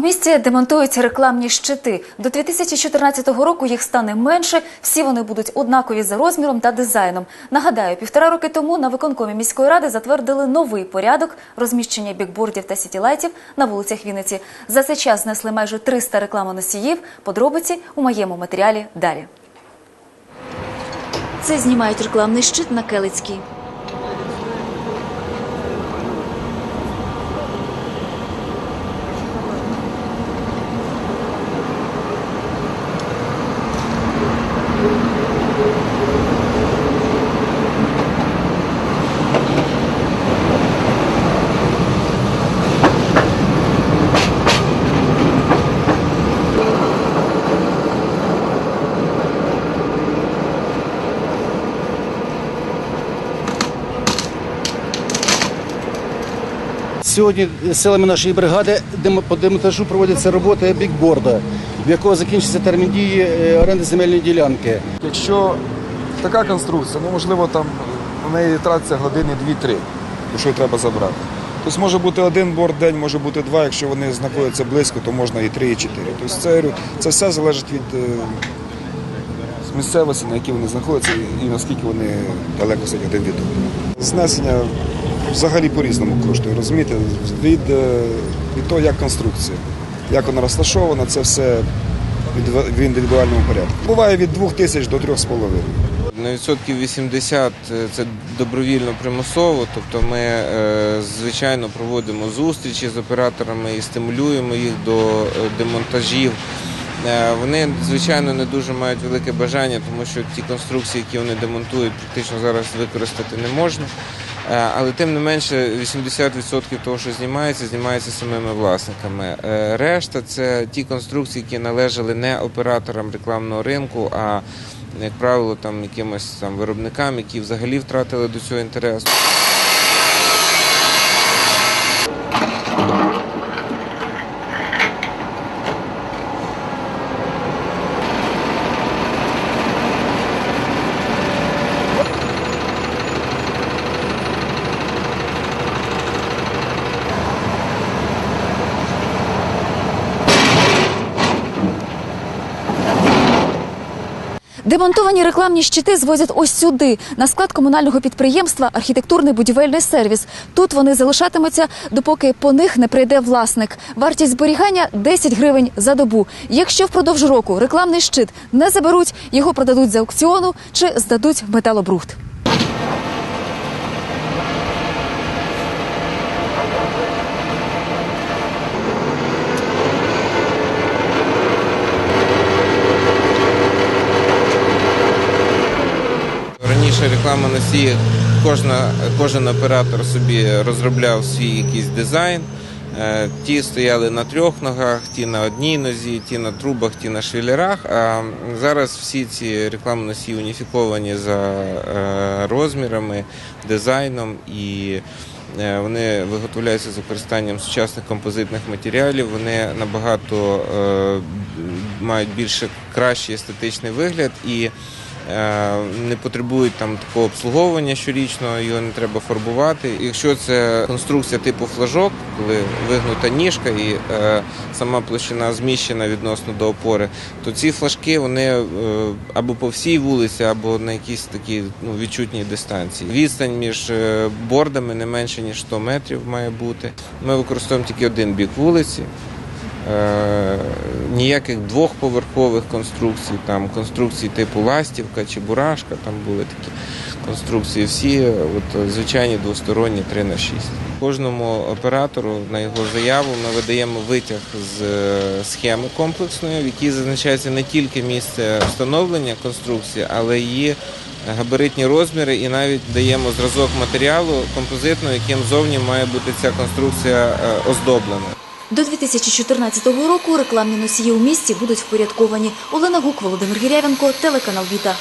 У місті демонтуються рекламні щити. До 2014 року їх стане менше. Всі вони будуть однакові за розміром та дизайном. Нагадаю, півтора роки тому на виконкомі міської ради затвердили новий порядок розміщення бікбордів та сітілайтів на вулицях Вінниці. За цей час знесли майже 300 рекламоносіїв. Подробиці у моєму матеріалі далі. Це знімають рекламний щит на Келицькій. Сьогодні силами нашої бригади по демонтажу проводяться роботи бікборда, в якого закінчиться термін дії е, оренди земельної ділянки. Якщо така конструкція, ну можливо там на неї тратиться години 2-3, якщо її треба забрати. Тобто може бути один борт день, може бути два, якщо вони знаходяться близько, то можна і три, і чотири. Тобто це, це все залежить від е, місцевості, на якій вони знаходяться, і наскільки вони далеко сидять один від одного. Знесення взагалі по-різному коштує, розумієте, від, е, від того, як конструкція, як вона розташована, це все в індивідуальному порядку. Буває від 2 тисяч до 3,5. На відсотків 80 це добровільно примусово, тобто ми е, звичайно проводимо зустрічі з операторами і стимулюємо їх до е, демонтажів. Е, Вони, звичайно, не дуже мають велике бажання, тому що ті конструкції, які вони демонтують, практично зараз використати не можна. Е, Але тим не менше 80% того, що знімається, знімається самими власниками. Е, Решта це ті конструкції, які належали не операторам рекламного ринку, а як правило, там якимось там виробникам, які взагалі втратили до цього інтерес. Демонтовані рекламні щити звозять ось сюди, на склад комунального підприємства Архітектурний будівельний сервіс. Тут вони залишатимуться, допоки по них не прийде власник. Вартість зберігання 10 гривень за добу. Якщо впродовж року рекламний щит не заберуть, його продадуть з аукціону чи здадуть в металобрухт. Раніше реклама носії, кожна, кожен оператор собі розробляв свій якийсь дизайн. Е, Ті стояли на трьох ногах, ті на одній нозі, ті на трубах, ті на швелерах. А зараз всі ці рекламні носії уніфіковані за е, розмірами, дизайном і е, вони виготовляються з використанням сучасних композитних матеріалів. Вони набагато мають більше кращий естетичний вигляд і не потребують там такого обслуговування щорічного, його не треба фарбувати. Якщо це конструкція типу флажок, коли вигнута ніжка і е, сама площина зміщена відносно до опори, то ці флажки вони е, або по всій вулиці, або на якійсь такій ну, відчутній дистанції. Відстань між е, бордами не менше ніж 100 метрів має бути. Ми використовуємо тільки один бік вулиці. Е, ніяких двохповерхових конструкцій, там конструкцій типу ластівка чи бурашка, там були такі конструкції. Всі от, звичайні двосторонні 3 на 6. Кожному оператору на його заяву ми видаємо витяг з е, схеми комплексної, в якій зазначається не тільки місце встановлення конструкції, але її габаритні розміри, і навіть даємо зразок матеріалу композитного, яким зовні має бути ця конструкція е, оздоблена. До 2014 року рекламні носії у місті будуть впорядковані. Олена Гук, Володимир Гірявенко, телеканал Віта.